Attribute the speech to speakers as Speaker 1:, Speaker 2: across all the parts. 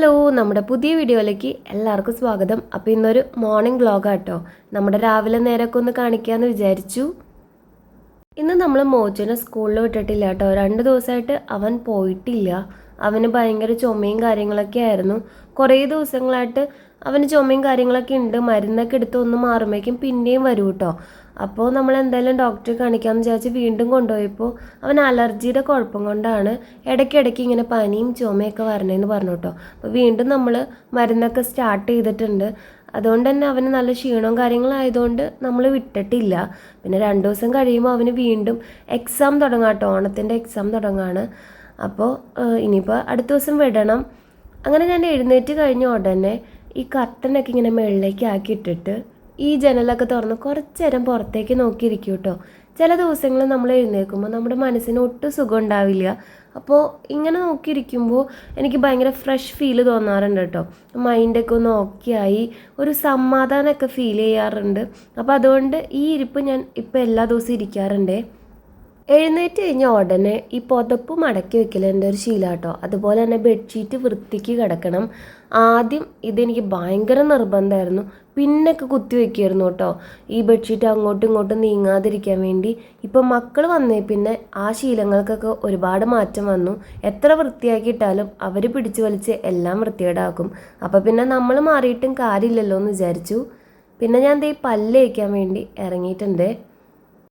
Speaker 1: Hello നമ്മുടെ പുതിയ വീഡിയോയിലേക്ക് എല്ലാവർക്കും സ്വാഗതം. അപ്പോൾ ഇന്നൊരു മോർണിംഗ് വ്ളോഗാട്ടോ നമ്മുടെ രാവിലെ നേരമൊക്കെ ഒന്ന് കാണിക്കാമെന്ന് വിചാരിച്ചു. ഇന്ന് നമ്മൾ മോച്ചനെ സ്കൂളിൽ വിട്ടിട്ടില്ല കേട്ടോ. രണ്ട് ദിവസമായിട്ട് അവൻ പോയിട്ടില്ല. അവന് ഭയങ്കര ചുമയും കാര്യങ്ങളൊക്കെ ആയിരുന്നു. കുറേ ദിവസങ്ങളായിട്ട് അവന് ചുമയും കാര്യങ്ങളൊക്കെ ഉണ്ട്. മരുന്നൊക്കെ എടുത്ത് ഒന്ന് മാറുമ്പോഴേക്കും പിന്നെയും വരും കേട്ടോ. അപ്പോൾ നമ്മൾ എന്തായാലും ഡോക്ടറെ കാണിക്കാമെന്ന് വിചാരിച്ച് വീണ്ടും കൊണ്ടുപോയപ്പോൾ അവൻ അലർജിയുടെ കുഴപ്പം കൊണ്ടാണ് ഇടയ്ക്കിടയ്ക്ക് ഇങ്ങനെ പനിയും ചുമയൊക്കെ വരണേന്ന് പറഞ്ഞു കേട്ടോ അപ്പോൾ വീണ്ടും നമ്മൾ മരുന്നൊക്കെ സ്റ്റാർട്ട് ചെയ്തിട്ടുണ്ട്. അതുകൊണ്ട് തന്നെ അവന് നല്ല ക്ഷീണവും കാര്യങ്ങളായതുകൊണ്ട് നമ്മൾ വിട്ടിട്ടില്ല. പിന്നെ രണ്ട് ദിവസം കഴിയുമ്പോൾ അവന് വീണ്ടും എക്സാം തുടങ്ങാം കേട്ടോ ഓണത്തിന്റെ എക്സാം തുടങ്ങാണ് അപ്പോൾ ഇനിയിപ്പോൾ അടുത്ത ദിവസം വിടണം. അങ്ങനെ ഞാൻ എഴുന്നേറ്റ് കഴിഞ്ഞ ഉടനെ ഈ കർട്ടനൊക്കെ ഇങ്ങനെ മുകളിലേക്ക് ആക്കിയിട്ടിട്ട് ഈ ജനലൊക്കെ തുറന്ന് കുറച്ച് നേരം പുറത്തേക്ക് നോക്കിയിരിക്കും കേട്ടോ. ചില ദിവസങ്ങൾ നമ്മൾ എഴുന്നേൽക്കുമ്പോൾ നമ്മുടെ മനസ്സിന് ഒട്ടും സുഖം ഉണ്ടാവില്ല. അപ്പോൾ ഇങ്ങനെ നോക്കിയിരിക്കുമ്പോൾ എനിക്ക് ഭയങ്കര ഫ്രഷ് ഫീൽ തോന്നാറുണ്ട് കേട്ടോ. മൈൻഡൊക്കെ ഒന്ന് ഓക്കെ ആയി ഒരു സമാധാനമൊക്കെ ഫീൽ ചെയ്യാറുണ്ട്. അപ്പോൾ അതുകൊണ്ട് ഈ ഇരിപ്പ് ഞാൻ ഇപ്പോൾ എല്ലാ ദിവസവും ഇരിക്കാറുണ്ടേ. എഴുന്നേറ്റ് കഴിഞ്ഞ ഉടനെ ഈ പുതപ്പ് മടക്കി വെക്കൽ എന്റെ ഒരു ശീലാട്ടോ. അതുപോലെ തന്നെ ബെഡ്ഷീറ്റ് വൃത്തിക്ക് കിടക്കണം. ആദ്യം ഇതെനിക്ക് ഭയങ്കര നിർബന്ധമായിരുന്നു. പിന്നൊക്കെ കുത്തി വെക്കുമായിരുന്നു കേട്ടോ. ഈ ബെഡ്ഷീറ്റ് അങ്ങോട്ടും ഇങ്ങോട്ടും നീങ്ങാതിരിക്കാൻ വേണ്ടി ഇപ്പം മക്കൾ വന്നേ പിന്നെ ആ ശീലങ്ങൾക്കൊക്കെ ഒരുപാട് മാറ്റം വന്നു. എത്ര വൃത്തിയാക്കിയിട്ടാലും അവർ പിടിച്ചു വലിച്ച് എല്ലാം വൃത്തികേടാക്കും. അപ്പോൾ പിന്നെ നമ്മൾ മാറിയിട്ടും കാര്യമില്ലല്ലോ എന്ന് വിചാരിച്ചു. പിന്നെ ഞാൻ ദേ പല്ല് വയ്ക്കാൻ വേണ്ടി ഇറങ്ങിയിട്ടുണ്ട്.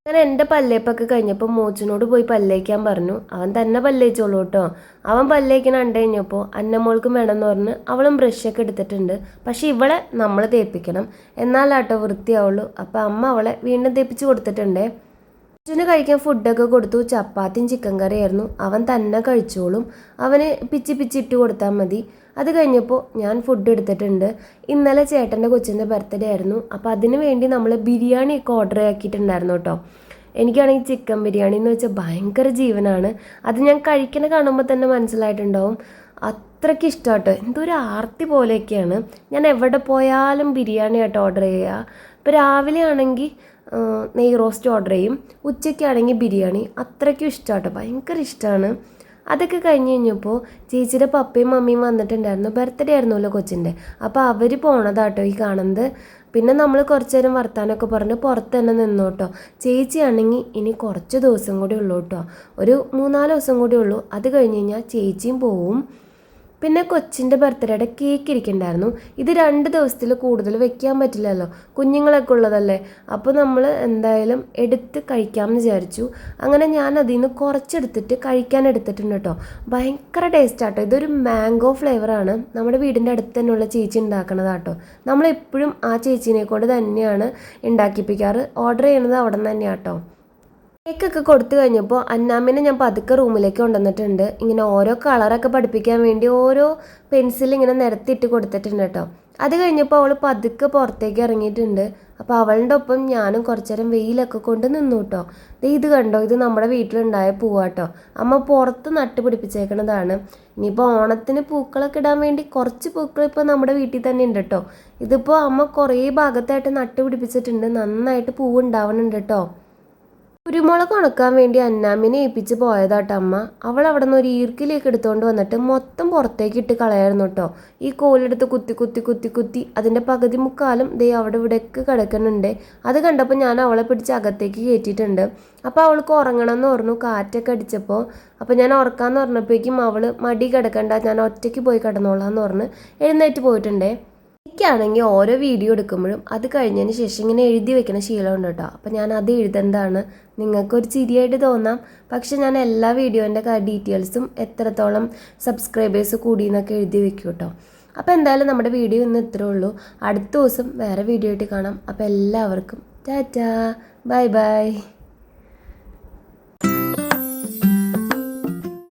Speaker 1: അങ്ങനെ എന്റെ പല്ലേപ്പൊക്കെ കഴിഞ്ഞപ്പോൾ മോച്ചിനോട് പോയി പല്ലേക്കാൻ പറഞ്ഞു. അവൻ തന്നെ പല്ലേച്ചോളൂ കേട്ടോ. അവൻ പല്ലേക്കണ കണ്ടു കഴിഞ്ഞപ്പോൾ അന്നമോൾക്കും വേണമെന്ന് പറഞ്ഞ് അവളും ബ്രഷൊക്കെ എടുത്തിട്ടുണ്ട്. പക്ഷെ ഇവളെ നമ്മൾ തേപ്പിക്കണം. എന്നാലാട്ടോ വൃത്തിയാവുള്ളൂ. അപ്പോൾ അമ്മ അവളെ വീണ്ടും തേപ്പിച്ച് കൊടുത്തിട്ടുണ്ടേ. അച്ഛന് കഴിക്കാൻ ഫുഡൊക്കെ കൊടുത്തു. ചപ്പാത്തിയും ചിക്കൻ കറിയായിരുന്നു അവൻ തന്നെ കഴിച്ചോളും. അവന് പിച്ചി പിച്ചിട്ട് കൊടുത്താൽ മതി. അത് കഴിഞ്ഞപ്പോൾ ഞാൻ ഫുഡ് എടുത്തിട്ടുണ്ട്. ഇന്നലെ ചേട്ടന്റെ കൊച്ചിന്റെ ബർത്ത്ഡേ ആയിരുന്നു. അപ്പോൾ അതിന് വേണ്ടി നമ്മൾ ബിരിയാണിയൊക്കെ ഓർഡർ ആക്കിയിട്ടുണ്ടായിരുന്നു കേട്ടോ. എനിക്കാണെങ്കിൽ ചിക്കൻ ബിരിയാണി എന്ന് വെച്ചാൽ ഭയങ്കര ജീവനാണ്. അത് ഞാൻ കഴിക്കണ കാണുമ്പോൾ തന്നെ മനസ്സിലായിട്ടുണ്ടാവും. അത്രയ്ക്ക് ഇഷ്ടമാട്ടോ എന്തോ ഒരു ആർത്തി പോലെയൊക്കെയാണ്. ഞാൻ എവിടെ പോയാലും ബിരിയാണി ആയിട്ട് ഓർഡർ ചെയ്യുക. ഇപ്പോൾ രാവിലെ ആണെങ്കിൽ നെയ് റോസ്റ്റ് ഓർഡർ ചെയ്യും. ഉച്ചയ്ക്കാണെങ്കിൽ ബിരിയാണി. അത്രയ്ക്കും ഇഷ്ടമാട്ടോ ഭയങ്കര ഇഷ്ടമാണ് അതൊക്കെ കഴിഞ്ഞ് കഴിഞ്ഞപ്പോൾ ചേച്ചിയുടെ പപ്പയും മമ്മിയും വന്നിട്ടുണ്ടായിരുന്നു. ബർത്ത്ഡേ ആയിരുന്നല്ലോ കൊച്ചിന്റെ അപ്പോൾ അവർ പോണതാട്ടോ ഈ കാണുന്നത്. പിന്നെ നമ്മൾ കുറച്ച് നേരം വർത്താനമൊക്കെ പറഞ്ഞ് പുറത്ത് തന്നെ നിന്നു കേട്ടോ ചേച്ചിയാണെങ്കിൽ ഇനി കുറച്ച് ദിവസം കൂടി ഉള്ളൂ കേട്ടോ ഒരു മൂന്നാൽ ദിവസം കൂടി ഉള്ളൂ. അത് കഴിഞ്ഞ് കഴിഞ്ഞാൽ ചേച്ചിയും പോവും. പിന്നെ കൊച്ചിന്റെ ബർത്ത്ഡേയുടെ കേക്ക് ഇരിക്കണ്ടായിരുന്നു. ഇത് രണ്ട് ദിവസത്തിൽ കൂടുതൽ വെക്കാൻ പറ്റില്ലല്ലോ. കുഞ്ഞുങ്ങളൊക്കെ ഉള്ളതല്ലേ? അപ്പോൾ നമ്മൾ എന്തായാലും എടുത്ത് കഴിക്കാമെന്ന് വിചാരിച്ചു. അങ്ങനെ ഞാൻ അതിൽ നിന്ന് കുറച്ചെടുത്തിട്ട് കഴിക്കാൻ എടുത്തിട്ടുണ്ട് കേട്ടോ. ഭയങ്കര ടേസ്റ്റ് ആട്ടോ. ഇതൊരു മാംഗോ ഫ്ലേവറാണ് നമ്മുടെ വീടിന്റെ അടുത്ത് തന്നെയുള്ള ചേച്ചി ഉണ്ടാക്കണതാട്ടോ നമ്മളെപ്പോഴും ആ ചേച്ചീനെ കൊണ്ട് തന്നെയാണ് ഉണ്ടാക്കിപ്പിക്കാറ്. ഓർഡർ ചെയ്യണത് അവിടെ നിന്ന് തന്നെയാട്ടോ കേക്കൊക്കെ കൊടുത്തു കഴിഞ്ഞപ്പോൾ അന്നാമിനെ ഞാൻ പതുക്കെ റൂമിലേക്ക് കൊണ്ടുവന്നിട്ടുണ്ട്. ഇങ്ങനെ ഓരോ കളറൊക്കെ പഠിപ്പിക്കാൻ വേണ്ടി ഓരോ പെൻസിൽ ഇങ്ങനെ നിരത്തിയിട്ട് കൊടുത്തിട്ടുണ്ട് കേട്ടോ. അത് കഴിഞ്ഞപ്പോൾ അവൾ പതുക്കെ പുറത്തേക്ക് ഇറങ്ങിയിട്ടുണ്ട്. അപ്പോൾ അവളുടെ ഒപ്പം ഞാനും കുറച്ചേരം വെയിലൊക്കെ കൊണ്ട് നിന്നു കേട്ടോ. ഇത് കണ്ടോ? ഇത് നമ്മുടെ വീട്ടിലുണ്ടായ പൂവാട്ടോ അമ്മ പുറത്ത് നട്ട് പിടിപ്പിച്ചേക്കണതാണ്. ഇനിയിപ്പോൾ ഓണത്തിന് പൂക്കളൊക്കെ ഇടാൻ വേണ്ടി കുറച്ച് പൂക്കൾ ഇപ്പോൾ നമ്മുടെ വീട്ടിൽ തന്നെ ഉണ്ട് കേട്ടോ. ഇതിപ്പോൾ അമ്മ കുറേ ഭാഗത്തായിട്ട് നട്ട് പിടിപ്പിച്ചിട്ടുണ്ട്. നന്നായിട്ട് പൂവ് ഉണ്ടാവണുണ്ട് കേട്ടോ. കുരുമുളക് ഉണക്കാൻ വേണ്ടി അന്നാമിനെ ഏൽപ്പിച്ച് പോയതാട്ടമ്മ അവൾ അവിടെ നിന്ന് ഒരു ഈർക്കിലേക്ക് എടുത്തുകൊണ്ട് വന്നിട്ട് മൊത്തം പുറത്തേക്ക് ഇട്ട് കളയായിരുന്നു കേട്ടോ ഈ കോലെടുത്ത് കുത്തി കുത്തി കുത്തി കുത്തി അതിന്റെ പകുതി മുക്കാലും ദേ അവിടെ ഇവിടേക്ക് കിടക്കുന്നുണ്ട്. അത് കണ്ടപ്പോൾ ഞാൻ അവളെ പിടിച്ച് അകത്തേക്ക് കയറ്റിയിട്ടുണ്ട്. അപ്പോൾ അവൾക്ക് ഉറങ്ങണം എന്ന് പറഞ്ഞു കാറ്റൊക്കെ അടിച്ചപ്പോൾ അപ്പോൾ ഞാൻ ഉറക്കാമെന്ന് പറഞ്ഞപ്പോഴേക്കും അവൾ മടി കിടക്കണ്ട ഞാൻ ഒറ്റയ്ക്ക് പോയി കിടന്നോളാം എന്ന് പറഞ്ഞ് എഴുന്നേറ്റ് പോയിട്ടുണ്ടേ. എനിക്കാണെങ്കിൽ ഓരോ വീഡിയോ എടുക്കുമ്പോഴും അത് കഴിഞ്ഞതിന് ശേഷം ഇങ്ങനെ എഴുതി വെക്കുന്ന ശീലമുണ്ട് കേട്ടോ. അപ്പോൾ ഞാൻ അത് എഴുതേണ്ടതാണ്. നിങ്ങൾക്കൊരു ചിരിയായിട്ട് തോന്നാം. പക്ഷെ ഞാൻ എല്ലാ വീഡിയോന്റെ ഡീറ്റെയിൽസും എത്രത്തോളം സബ്സ്ക്രൈബേഴ്സ് കൂടി എന്നൊക്കെ എഴുതി വെക്കും കേട്ടോ. അപ്പോൾ എന്തായാലും നമ്മുടെ വീഡിയോ ഇന്ന് ഇത്രേ ഉള്ളൂ. അടുത്ത ദിവസം വേറെ വീഡിയോ ആയിട്ട് കാണാം. അപ്പോൾ എല്ലാവർക്കും ടാറ്റാ. Bye bye.